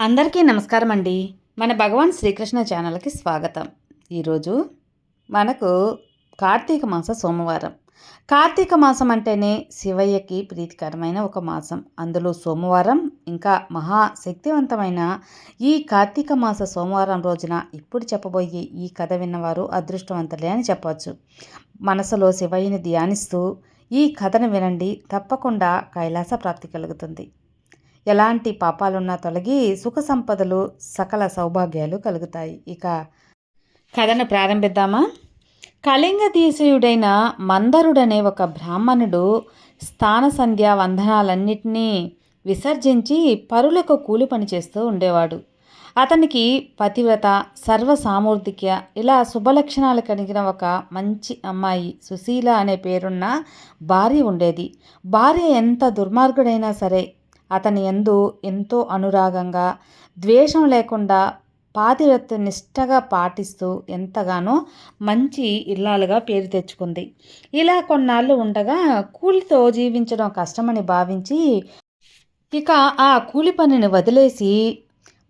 అందరికీ నమస్కారం అండి మన భగవాన్ శ్రీకృష్ణ ఛానల్కి స్వాగతం. ఈరోజు మనకు కార్తీక మాస సోమవారం. కార్తీక మాసం అంటేనే శివయ్యకి ప్రీతికరమైన ఒక మాసం. అందులో సోమవారం ఇంకా మహాశక్తివంతమైన ఈ కార్తీక మాస సోమవారం రోజున ఇప్పుడు చెప్పబోయే ఈ కథ విన్నవారు అదృష్టవంతులే అని చెప్పవచ్చు మనసులో శివయ్యని ధ్యానిస్తూ ఈ కథను వినండి తప్పకుండా కైలాస ప్రాప్తి కలుగుతుంది. ఎలాంటి పాపాలున్నా తొలగి సుఖ సంపదలు సకల సౌభాగ్యాలు కలుగుతాయి. ఇక కథను ప్రారంభిద్దామా? కళింగ దేశీయుడైన మందరుడనే ఒక బ్రాహ్మణుడు స్థాన సంధ్యా వందనాలన్నింటినీ విసర్జించి పరులకు కూలి పని చేస్తూ ఉండేవాడు. అతనికి పతివ్రత సర్వసామూర్ధిక్య ఇలా శుభలక్షణాలు కలిగిన ఒక మంచి అమ్మాయి సుశీల అనే పేరున్న భార్య ఉండేది. భార్య ఎంత దుర్మార్గుడైనా సరే అతని ఎందు ఎంతో అనురాగంగా ద్వేషం లేకుండా పాతివ్రత నిష్టగా పాటిస్తూ ఎంతగానో మంచి ఇల్లాలుగా పేరు తెచ్చుకుంది. ఇలా కొన్నాళ్ళు ఉండగా కూలితో జీవించడం కష్టమని భావించి ఇక ఆ కూలి పనిని వదిలేసి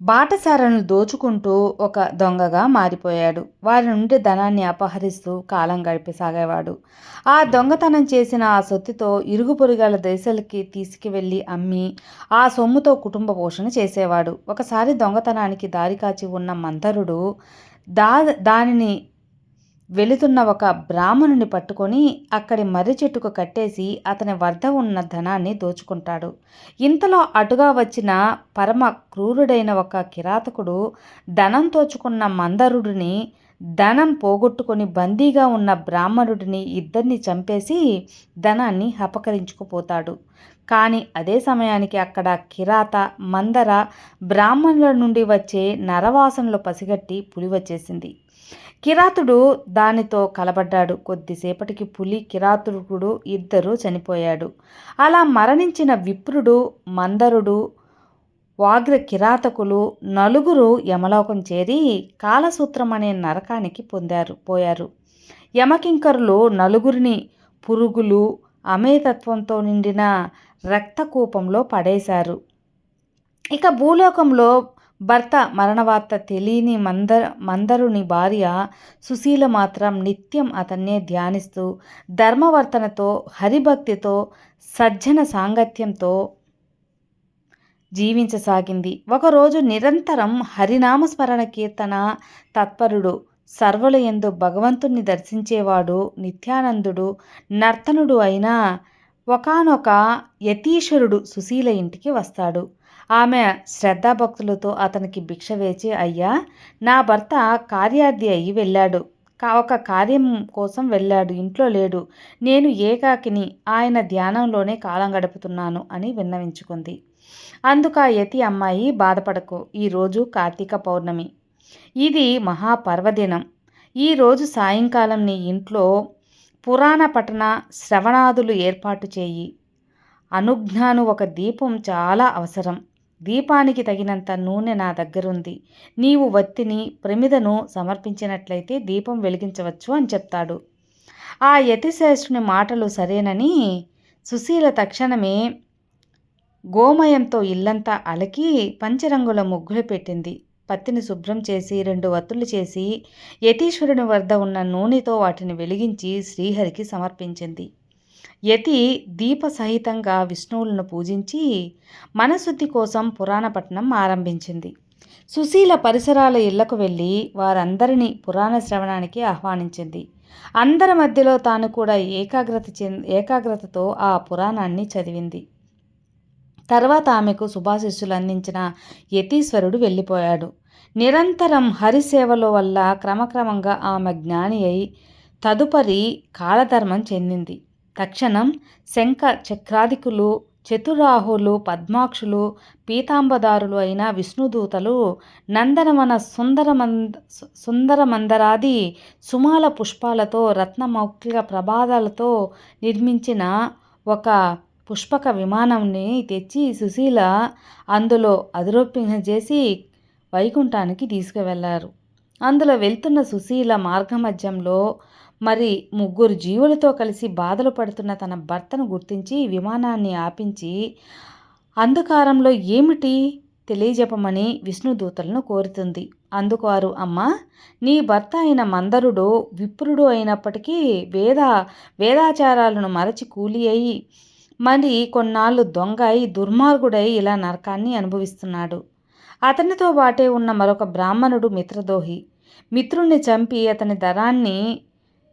బాటసారను దోచుకుంటూ ఒక దొంగగా మారిపోయాడు. వారి నుండి ధనాన్ని అపహరిస్తూ కాలం గడిపసాగేవాడు ఆ దొంగతనం చేసిన ఆ సొత్తుతో ఇరుగు పొరుగాల దేశాలకి తీసుకువెళ్ళి అమ్మి ఆ సొమ్ముతో కుటుంబ పోషణ చేసేవాడు. ఒకసారి దొంగతనానికి దారి కాచి ఉన్న మంతరుడు దా దానిని వెళుతున్న ఒక బ్రాహ్మణుని పట్టుకొని అక్కడి మర్రి చెట్టుకు కట్టేసి అతని వద్ద ఉన్న ధనాన్ని దోచుకుంటాడు. ఇంతలో అటుగా వచ్చిన పరమ క్రూరుడైన ఒక కిరాతకుడు ధనం తోచుకున్న మందరుడిని ధనం పోగొట్టుకొని బందీగా ఉన్న బ్రాహ్మణుడిని ఇద్దరిని చంపేసి ధనాన్ని అపకరించుకుపోతాడు. కానీ అదే సమయానికి అక్కడ కిరాత మందర బ్రాహ్మణుల నుండి వచ్చే నరవాసనలు పసిగట్టి పులి వచ్చేసింది. కిరాతుడు దానితో కలబడ్డాడు. కొద్దిసేపటికి పులి కిరాతుడు ఇద్దరు చనిపోయాడు. అలా మరణించిన విప్రుడు మందరుడు వాగ్ర కిరాతకులు నలుగురు యమలోకం చేరి కాలసూత్రం అనే నరకానికి పొందారు పోయారు. యమకింకరులు నలుగురిని పురుగులు అమేతత్వంతో నిండిన రక్తకూపంలో పడేశారు. ఇక భూలోకంలో భర్త మరణవార్త తెలియని మందర మందరుని భార్య సుశీల మాత్రం నిత్యం అతన్నే ధ్యానిస్తూ ధర్మవర్తనతో హరిభక్తితో సజ్జన సాంగత్యంతో జీవించసాగింది. ఒకరోజు నిరంతరం హరినామస్మరణ కీర్తన తత్పరుడు సర్వుల ఎందు భగవంతుణ్ణి దర్శించేవాడు నిత్యానందుడు నర్తనుడు అయిన ఒకనొక యతీశ్వరుడు సుశీల ఇంటికి వస్తాడు. ఆమె శ్రద్ధాభక్తులతో అతనికి భిక్ష వేచి అయ్యా నా భర్త కార్యార్థి అయి వెళ్ళాడు. ఒక కార్యం కోసం వెళ్ళాడు. ఇంట్లో లేడు. నేను ఏకాకిని. ఆయన ధ్యానంలోనే కాలం గడుపుతున్నాను అని విన్నవించుకుంది. అందుకు ఆ యతి అమ్మాయి బాధపడకు. ఈరోజు కార్తీక పౌర్ణమి. ఇది మహాపర్వదినం. ఈరోజు సాయంకాలం నీ ఇంట్లో పురాణ పఠన శ్రవణాదులు ఏర్పాటు చేయి. అనుజ్ఞాను ఒక దీపం చాలా అవసరం. దీపానికి తగినంత నూనె నా దగ్గరుంది. నీవు వత్తిని ప్రమిదను సమర్పించినట్లయితే దీపం వెలిగించవచ్చు అని చెప్తాడు. ఆ యతిశ్రేష్ఠుని మాటలు సరేనని సుశీల తక్షణమే గోమయంతో ఇల్లంతా అలకి పంచరంగుల ముగ్గులు పెట్టింది. పత్తిని శుభ్రం చేసి రెండు వత్తులు చేసి యతీశ్వరుని వద్ద ఉన్న నూనెతో వాటిని వెలిగించి శ్రీహరికి సమర్పించింది. యతి దీప సహితంగా విష్ణువులను పూజించి మనశుద్ధి కోసం పురాణపట్నం ఆరంభించింది. సుశీల పరిసరాల ఇళ్ళకు వెళ్ళి వారందరినీ పురాణ శ్రవణానికి ఆహ్వానించింది. అందరి మధ్యలో తాను కూడా ఏకాగ్రత ఏకాగ్రతతో ఆ పురాణాన్ని చదివింది. తర్వాత ఆమెకు శుభాశిస్సులు అందించిన యతీశ్వరుడు వెళ్ళిపోయాడు. నిరంతరం హరిసేవల వల్ల క్రమక్రమంగా ఆమె జ్ఞాని అయి తదుపరి కాలధర్మం చెందింది. తక్షణం శంఖ చక్రాధికులు చతురాహులు పద్మాక్షులు పీతాంబదారులు అయిన విష్ణుదూతలు నందనవన సుందరమంద సుందరమందరాది సుమాల పుష్పాలతో రత్నమౌక్లిక ప్రభాదాలతో నిర్మించిన ఒక పుష్పక విమానంని తెచ్చి సుశీల అందులో చేసి వైకుంఠానికి తీసుకువెళ్ళారు. అందులో వెళ్తున్న సుశీల మార్గమధ్యంలో మరి ముగ్గురు జీవులతో కలిసి బాధలు పడుతున్న తన భర్తను గుర్తించి విమానాన్ని ఆపించి అంధకారంలో ఏమిటి తెలియజెప్పమని విష్ణుదూతలను కోరుతుంది. అందుకు వారు అమ్మ నీ భర్త అయిన మందరుడు విప్రుడు అయినప్పటికీ వేద వేదాచారాలను మరచి కూలి అయి మరి కొన్నాళ్ళు దొంగ అయి దుర్మార్గుడై ఇలా నరకాన్ని అనుభవిస్తున్నాడు. అతనితో బాటే ఉన్న మరొక బ్రాహ్మణుడు మిత్రదోహి మిత్రుణ్ణి చంపి అతని ధనాన్ని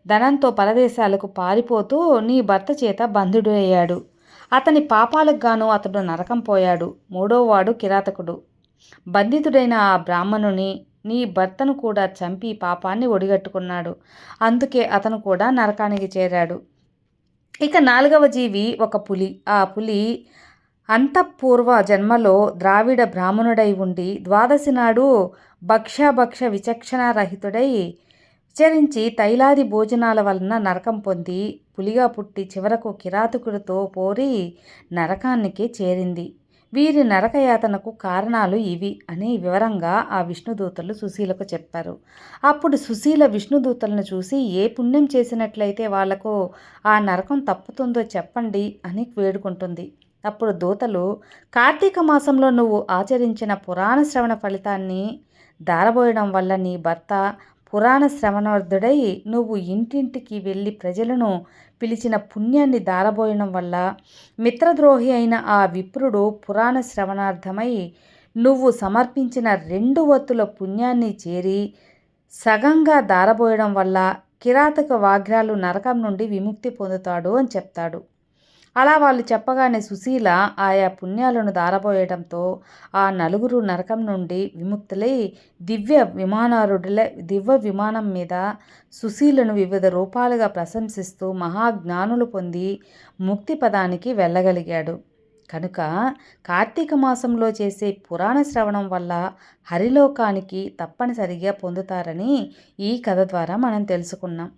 ధనంతో పరదేశాలకు పారిపోతూ నీ భర్త చేత బంధుడయ్యాడు. అతని పాపాలకు గాను అతడు నరకం పోయాడు. మూడోవాడు కిరాతకుడు. బంధితుడైన ఆ బ్రాహ్మణుని నీ భర్తను కూడా చంపి పాపాన్ని ఒడిగట్టుకున్నాడు. అందుకే అతను కూడా నరకానికి చేరాడు. ఇక నాలుగవ జీవి ఒక పులి. ఆ పులి అంతఃపూర్వ జన్మలో ద్రావిడ బ్రాహ్మణుడై ఉండి ద్వాదశి నాడు భక్ష్యభక్ష విచక్షణారహితుడై విచరించి తైలాది భోజనాల వలన నరకం పొంది పులిగా పుట్టి చివరకు కిరాతకుడితో పోరి నరకానికి చేరింది. వీరి నరకయాతనకు కారణాలు ఇవి అని వివరంగా ఆ విష్ణుదూతలు సుశీలకు చెప్పారు. అప్పుడు సుశీల విష్ణుదూతలను చూసి ఏ పుణ్యం చేసినట్లయితే వాళ్ళకు ఆ నరకం తప్పుతుందో చెప్పండి అని వేడుకుంటుంది. అప్పుడు దూతలు కార్తీక మాసంలో నువ్వు ఆచరించిన పురాణ శ్రవణ ఫలితాన్ని దారబోయడం వల్ల నీ భర్త పురాణ శ్రవణార్థుడై నువ్వు ఇంటింటికి వెళ్ళి ప్రజలను పిలిచిన పుణ్యాన్ని దారబోయడం వల్ల మిత్రద్రోహి అయిన ఆ విప్రుడు పురాణ శ్రవణార్థమై నువ్వు సమర్పించిన రెండు వత్తుల పుణ్యాన్ని చేరి సగంగా దారబోయడం వల్ల కిరాతక వాగ్రాలు నరకం నుండి విముక్తి పొందుతాడు అని చెప్తాడు. అలా వాళ్ళు చెప్పగానే సుశీల ఆయా పుణ్యాలను దారబోయడంతో ఆ నలుగురు నరకం నుండి విముక్తులై దివ్య విమానారుడుల దివ్య విమానం మీద సుశీలను వివిధ రూపాలుగా ప్రశంసిస్తూ మహాజ్ఞానులు పొంది ముక్తి పదానికి వెళ్ళగలిగాడు. కనుక కార్తీక మాసంలో చేసే పురాణ శ్రవణం వల్ల హరిలోకానికి తప్పనిసరిగా పొందుతారని ఈ కథ ద్వారా మనం తెలుసుకున్నాం.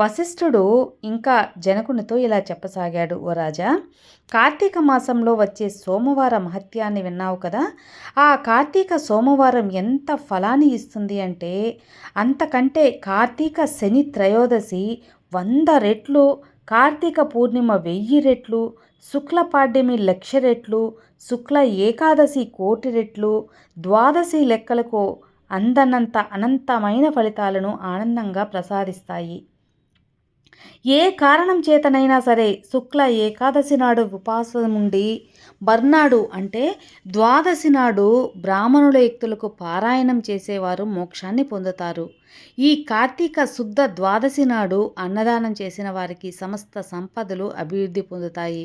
వశిష్ఠుడు ఇంకా జనకునితో ఇలా చెప్పసాగాడు ఓ రాజా కార్తీక మాసంలో వచ్చే సోమవార మహత్యాన్ని విన్నావు కదా. ఆ కార్తీక సోమవారం ఎంత ఫలాన్ని ఇస్తుంది అంటే అంతకంటే కార్తీక శని త్రయోదశి వంద రెట్లు కార్తీక పూర్ణిమ వెయ్యి రెట్లు శుక్ల పాడ్యమి లక్ష రెట్లు శుక్ల ఏకాదశి కోటి రెట్లు ద్వాదశి లెక్కలకు అందనంత అనంతమైన ఫలితాలను ఆనందంగా ప్రసాదిస్తాయి. ఏ కారణం చేతనైనా సరే శుక్ల ఏకాదశి నాడు ఉపాసం ఉండి బర్నాడు అంటే ద్వాదశి నాడు బ్రాహ్మణుల యుక్తులకు పారాయణం చేసేవారు మోక్షాన్ని పొందుతారు. ఈ కార్తీక శుద్ధ ద్వాదశి నాడు అన్నదానం చేసిన వారికి సమస్త సంపదలు అభివృద్ధి పొందుతాయి.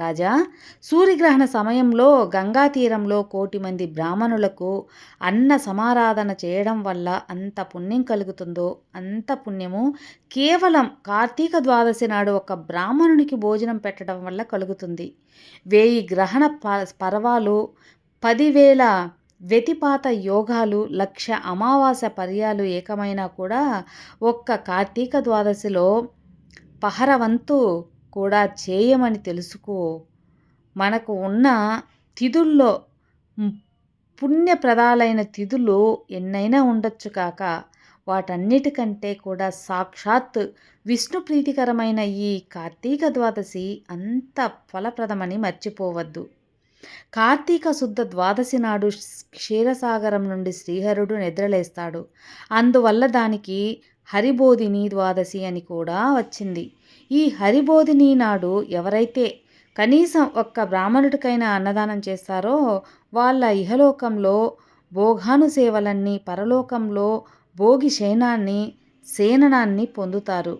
రాజా సూర్యగ్రహణ సమయంలో గంగా తీరంలో కోటి మంది బ్రాహ్మణులకు అన్న సమారాధన చేయడం వల్ల అంత పుణ్యం కలుగుతుందో అంత పుణ్యము కేవలం కార్తీక ద్వాదశి నాడు ఒక బ్రాహ్మణునికి భోజనం పెట్టడం వల్ల కలుగుతుంది. వేయి గ్రహణ పర్వాలు పదివేల వ్యతిపాత యోగాలు లక్ష అమావాస పర్యాలు ఏకమైనా కూడా ఒక్క కార్తీక ద్వాదశిలో పహరవంతు కూడా చేయమని తెలుసుకో. మనకు ఉన్న తిథుల్లో పుణ్యప్రదాలైన తిథులు ఎన్నైనా ఉండొచ్చు కాక వాటన్నిటికంటే కూడా సాక్షాత్ విష్ణు ప్రీతికరమైన ఈ కార్తీక ద్వాదశి అంత ఫలప్రదమని మర్చిపోవద్దు. కార్తీక శుద్ధ ద్వాదశి నాడు క్షీరసాగరం నుండి శ్రీహరుడు నిద్రలేస్తాడు. అందువల్ల దానికి హరిబోధిని ద్వాదశి అని కూడా వచ్చింది. ఈ హరిబోధిని నాడు ఎవరైతే కనీసం ఒక్క బ్రాహ్మణుడికైనా అన్నదానం చేస్తారో వాళ్ళ ఇహలోకంలో భోగాను సేవలన్నీ పరలోకంలో భోగి శయనాన్ని సేననాన్ని పొందుతారు.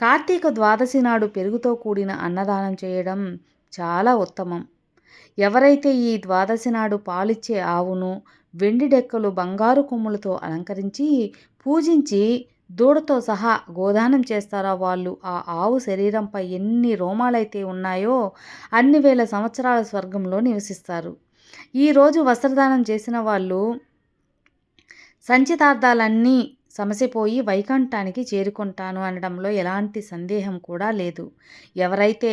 కార్తీక ద్వాదశి నాడు పెరుగుతో కూడిన అన్నదానం చేయడం చాలా ఉత్తమం. ఎవరైతే ఈ ద్వాదశి నాడు పాలిచ్చే ఆవును వెండి డెక్కలు బంగారు కొమ్ములతో అలంకరించి పూజించి దూడతో సహా గోదానం చేస్తారా వాళ్ళు? ఆ ఆవు శరీరంపై ఎన్ని రోమాలైతే ఉన్నాయో అన్ని వేల సంవత్సరాల స్వర్గంలో నివసిస్తారు. ఈరోజు వస్త్రదానం చేసిన వాళ్ళు సంచితార్థాలన్నీ సమసిపోయి వైకుంఠానికి చేరుకుంటాను అనడంలో ఎలాంటి సందేహం కూడా లేదు. ఎవరైతే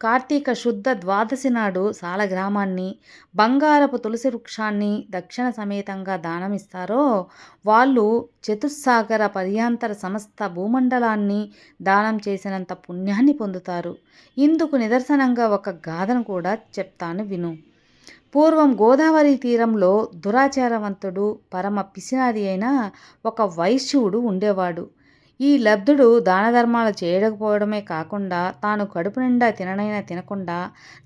కార్తీక శుద్ధ ద్వాదశి నాడు సాలగ్రామాన్ని బంగారపు తులసి వృక్షాన్ని దక్షిణ సమేతంగా దానమిస్తారో వాళ్ళు చతుస్సాగర పర్యాంతర సమస్త భూమండలాన్ని దానం చేసినంత పుణ్యాన్ని పొందుతారు. ఇందుకు నిదర్శనంగా ఒక గాథను కూడా చెప్తాను విను. పూర్వం గోదావరి తీరంలో దురాచారవంతుడు పరమ పిసినారి అయిన ఒక వైశ్యుడు ఉండేవాడు. ఈ లబ్ధుడు దానధర్మాలు చేయకపోవడమే కాకుండా తాను కడుపు నిండా తిననైనా తినకుండా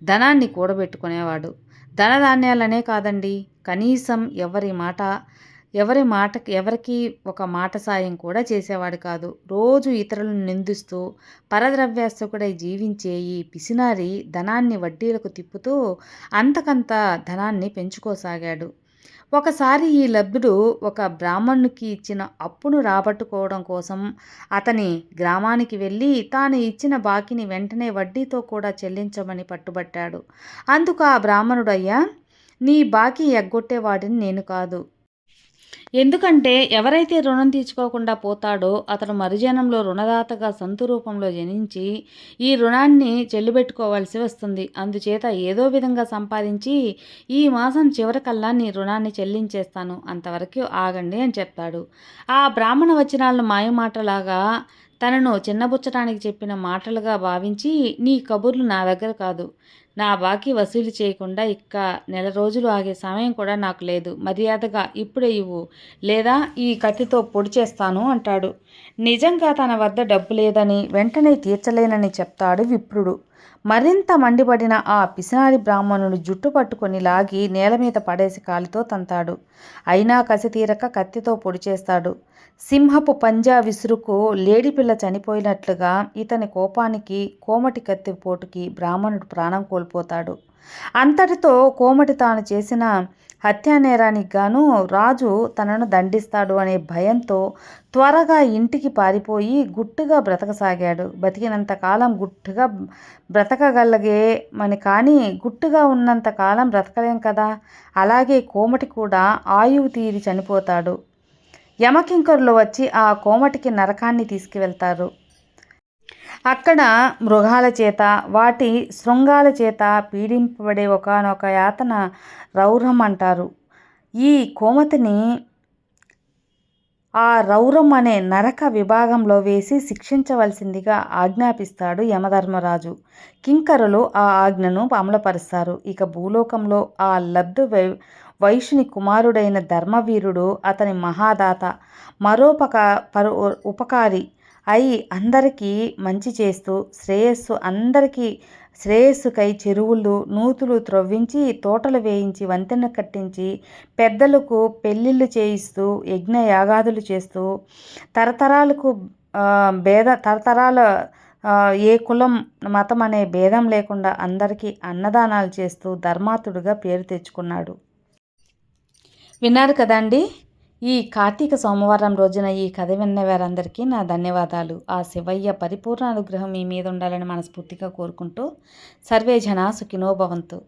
ధనాన్ని కూడబెట్టుకునేవాడు. ధనధాన్యాలనే కాదండి. కనీసం ఎవరి మాట ఎవరి మాట ఎవరికి ఒక మాట సాయం కూడా చేసేవాడు కాదు. రోజు ఇతరులను నిందిస్తూ పరద్రవ్యాస్తకుడై జీవించే ఈ పిసినారి ధనాన్ని వడ్డీలకు తిప్పుతూ అంతకంత ధనాన్ని పెంచుకోసాగాడు. ఒకసారి ఈ లబ్ధుడు ఒక బ్రాహ్మణునికి ఇచ్చిన అప్పును రాబట్టుకోవడం కోసం అతని గ్రామానికి వెళ్ళి తాను ఇచ్చిన బాకీని వెంటనే వడ్డీతో కూడా చెల్లించమని పట్టుబట్టాడు. అందుకు ఆ బ్రాహ్మణుడయ్యా నీ బాకీ ఎగ్గొట్టేవాడిని నేను కాదు. ఎందుకంటే ఎవరైతే రుణం తీర్చుకోకుండా పోతాడో అతడు మరుజనంలో రుణదాతగా సంతు రూపంలో జనించి ఈ రుణాన్ని చెల్లిబెట్టుకోవాల్సి వస్తుంది. అందుచేత ఏదో విధంగా సంపాదించి ఈ మాసం చివరికల్లా నీ రుణాన్ని చెల్లించేస్తాను. అంతవరకు ఆగండి అని చెప్తాడు. ఆ బ్రాహ్మణ వచనాలను మాయమాటలాగా తనను చిన్నబుచ్చటానికి చెప్పిన మాటలుగా భావించి నీ కబుర్లు నా దగ్గర కాదు. నా బాకీ వసూలు చేయకుండా ఇక్క నెల రోజులు ఆగే సమయం కూడా నాకు లేదు. మర్యాదగా ఇప్పుడే ఇవ్వు. లేదా ఈ కత్తితో పొడి చేస్తాను అంటాడు. నిజంగా తన వద్ద డబ్బు లేదని వెంటనే తీర్చలేనని చెప్తాడు విప్రుడు. మరింత మండిపడిన ఆ పిసినారి బ్రాహ్మణుడు జుట్టు పట్టుకొని లాగి నేల మీద పడేసి కాలితో తంతాడు. అయినా కసి తీరక కత్తితో పొడి చేస్తాడు. సింహపు పంజా విసురుకు లేడిపిల్ల చనిపోయినట్లుగా ఇతని కోపానికి కోమటి కత్తి పోటుకి బ్రాహ్మణుడు ప్రాణం కోల్పోతాడు. అంతటితో కోమటి తాను చేసిన హత్యానేరానికి గాను రాజు తనను దండిస్తాడు అనే భయంతో త్వరగా ఇంటికి పారిపోయి గుట్టుగా బ్రతకసాగాడు. బతికినంతకాలం గుట్టుగా బ్రతకగలిగే మని కానీ గుట్టుగా ఉన్నంతకాలం బ్రతకలేం కదా? అలాగే కోమటి కూడా ఆయువు తీరి చనిపోతాడు. యమకింకరులు వచ్చి ఆ కోమటికి నరకాన్ని తీసుకువెళ్తారు. అక్కడ మృగాల చేత వాటి శృంగాల చేత పీడింపబడే ఒకనొక యాతన రౌరం అంటారు. ఈ కోమతిని ఆ రౌరం అనే నరక విభాగంలో వేసి శిక్షించవలసిందిగా ఆజ్ఞాపిస్తాడు యమధర్మరాజు. కింకరులు ఆ ఆజ్ఞను అమలుపరుస్తారు. ఇక భూలోకంలో ఆ లబ్ధు వై వైషుని కుమారుడైన ధర్మవీరుడు అతని మహాదాత మరోపక పరు ఉపకారి అయి అందరికీ మంచి చేస్తూ శ్రేయస్సు అందరికీ శ్రేయస్సుకై చెరువులు నూతులు త్రవ్వించి తోటలు వేయించి వంతెన కట్టించి పెద్దలకు పెళ్ళిళ్ళు చేయిస్తూ యజ్ఞ యాగాదులు చేస్తూ తరతరాలకు భేద తరతరాల ఏ కులం మతం అనే భేదం లేకుండా అందరికీ అన్నదానాలు చేస్తూ ధర్మాతుడుగా పేరు తెచ్చుకున్నాడు. విన్నారు కదండి? ఈ కార్తీక సోమవారం రోజున ఈ కథ విన్న వారందరికీ నా ధన్యవాదాలు. ఆ శివయ్య పరిపూర్ణ అనుగ్రహం మీ మీద ఉండాలని మనస్ఫూర్తిగా కోరుకుంటూ సర్వే జనా సుఖినో భవంతు.